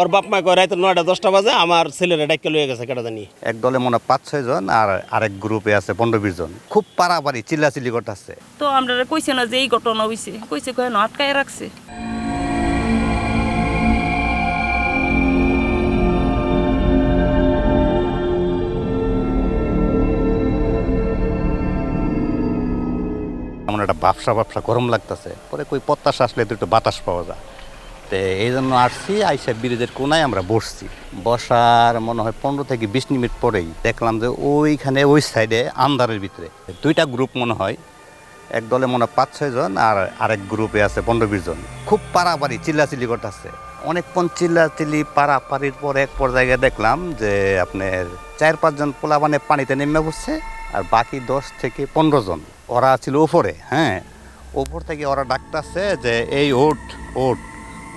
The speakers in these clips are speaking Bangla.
ওর বাপ মা কয় রাতে নয়টা দশটা বাজে আমার ছেলেরা ডাক্কে লয়ে গেছে কেটা জানি? এক দলে মনে হয় পাঁচ ছয় জন আর আরেক গ্রুপে আছে পনেরো বিশ জন। খুব পারাপারি চিল্লাচিল্লি করতেছে। তো আমরা কইছে না যে এই ঘটনা হইছে। কইছে কয় না আটকায় রাখছে। এমন একটা ব্যবসা ব্যবসা গরম লাগতেছে। পরে কই পত্তাস আসলে তো একটু বাতাস পাওয়া যায়। তো এই জন্য আসছি, আইসা ব্রিজের কোনায় আমরা বসছি। বসার মনে হয় পনেরো থেকে বিশ মিনিট পরেই দেখলাম যে ওইখানে, ওই সাইডে আন্ধারের ভিতরে। দুইটা গ্রুপ মনে হয়। এক দলে মনে হয় পাঁচ, ছয় জন আর আরেক গ্রুপে আছে পনেরো, বিশ জন। খুব পারাপারি, চিল্লাচিল্লি করতেছে। অনেকক্ষণ চিল্লাচিল্লি, পারাপারির পর এক পর্যায়ে দেখলাম যে আপনার চার পাঁচজন পোলা মানে পানিতে নেমে বসছে আর বাকি দশ থেকে পনেরো জন। ওরা ছিল ওপরে হ্যাঁ। ওপর থেকে ওরা ডাকতেছে যে, এই ওট ওট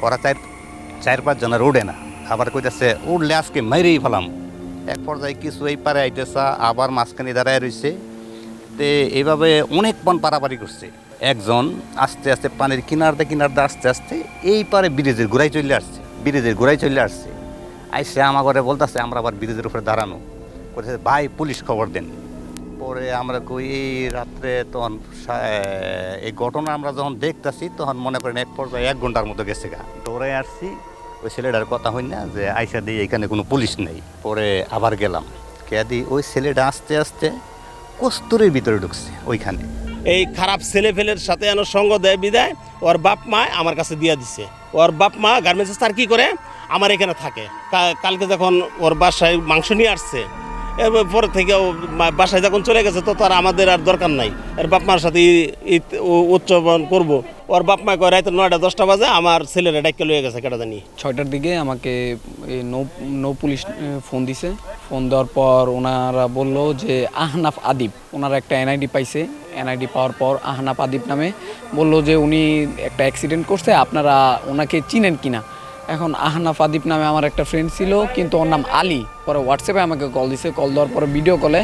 ওরা চার চার পাঁচ জনের উঠে না। আবার কইতেছে উঠলে আজকে মেরেই ফেলাম। এক পর্যায়ে কিছু এই পারে আইতেছা, আবার মাঝখানে দাঁড়ায় রয়েছে তে এইভাবে অনেকক্ষণ পারাপারি করছে। একজন আস্তে আস্তে পানির কিনারতে কিনারতে আস্তে আস্তে এই পারে ব্রিজের ঘুরাই চলে আসছে, ব্রিজের ঘুরাই চলে আসছে। আইসে ঘরে বলতেছে, আমরা আবার ব্রিজের উপরে দাঁড়ানো। বলতেছে ভাই, পুলিশ খবর দেন। পরে আমরা কই, এই রাত্রে তখন এই ঘটনা আমরা যখন দেখতাছি, তখন মনে করেন এক পর্যায়ে এক ঘণ্টার মতো গেছে গা। দৌড়ে আসছি, ওই ছেলেটার কথা হই না যে, আইসা দিয়ে এখানে কোনো পুলিশ নেই। পরে আবার গেলাম। কেদি ওই ছেলেটা আস্তে আস্তে কস্তুরের ভিতরে ঢুকছে, ওইখানে। এই খারাপ ছেলে ফেলের সাথে যেন সঙ্গ দেয়, বিদায়, ওর বাপ মা আমার কাছে দিয়ে দিছে। ওর বাপ মা গার্মেন্টস তার কি করে? আমার এখানে থাকে। কালকে যখন ওর বাসায় মাংস নিয়ে আসছে এরপর পরে থেকে বাসায় যখন চলে গেছে, তো তার আমাদের আর দরকার নাই। এর বাপ মার সাথে ঈদ উ- উদযাপন করব। ওর বাপ মা কয় নয়টা, দশটা বাজে, আমার ছেলেরা ডাক্কে লয়ে গেছে কেটা জানি। ছয়টার দিকে আমাকে নৌ নৌ পুলিশ ফোন দিছে। ফোন দেওয়ার পর ওনারা বলল যে, আহনাফ আদিব। ওনারা একটা এনআইডি পাইছে। এনআইডি পাওয়ার পর আহনাফ আদিব নামে বলল যে, উনি একটা অ্যাক্সিডেন্ট করছে, আপনারা ওনাকে চিনেন কিনা? এখন আহনাফ আদিব নামে আমার একটা ফ্রেন্ড ছিল, কিন্তু ওর নাম আলী। পরে হোয়াটসঅ্যাপে আমাকে কল দিছে কল দেওয়ার পরে ভিডিও কলে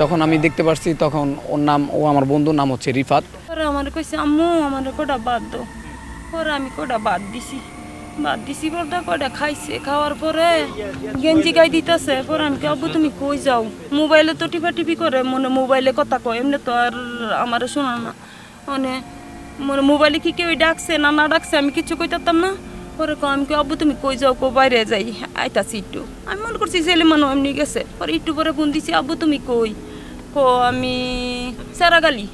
যখন আমি দেখতে পারছি তখন ওর নাম, ও আমার বন্ধুর নাম হচ্ছে রিফাত। পরে আমার কইছে, আম্মু, আমার কটা বাদ দাও? পরে আমি কটা বাদ দিছি। বাদ দিছি বলটা কটা খাইছে। খাওয়ার পরে গেঞ্জি গাই দিতেছে। পরে আমি আব্বু, তুমি কই যাও? মোবাইলে তো টিপা টিপি করে, মনে মোবাইলে কথা কয়, এমনি তো আর আমার শোনা না। মানে মনে মোবাইলে কি কেউ ডাকছে না না ডাকছে, আমি কিছু কইতাম না? পরে কয় আমি কই, আব্বু তুমি কই যাও কো বাইরে যাই? আইতাছি একটু। আমি মনে করছি ছেলে মানুষ এমনি গেছে। পরে একটু পরে ফোন দিছি আব্বু তুমি কই? কো আমি সারাগালি।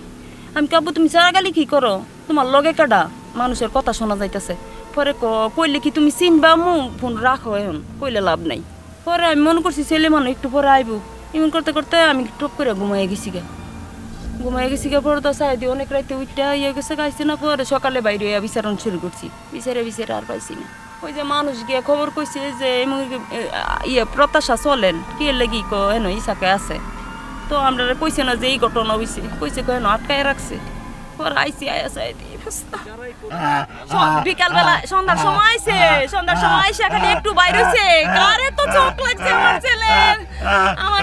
আমি কাবু তুমি সারাগালি কি করো? তোমার লগে কাডা? মানুষের কথা শোনা যাইতাছে। পরে ক কইলে কি তুমি চিনবা মু ফোন রাখো এখন কইলে লাভ নাই। পরে আমি মনে করছি ছেলে মানুষ একটু পরে আইবো। এমন করতে করতে আমি টপ করে ঘুমাই গেছি গা। ঘুমাই গেছি গা তো সাইডে অনেক রাইতে উঠটা ইয়ে গেছে গাইছে না পরে সকালে বাইরে হইয়া বিচারণ শুরু করছি। বিচারে বিচারে আর পাইছি না। ওই যে মানুষ গিয়া খবর কইছে যে ইয়ে প্রত্যাশা চলেন, কি লাগি ক, হেন ইসাকে আছে। তো আমরা কইছে না যে এই ঘটনা হইছে। কইছে কেন আটকায় রাখছে। পর আইসি আয়া সাই দি বিকাল বেলা সন্ধ্যার সময় আইছে, সন্ধ্যার সময় আইসে এখানে একটু বাইর কারে তো চোখ লাগছে আমার ছেলের? আমার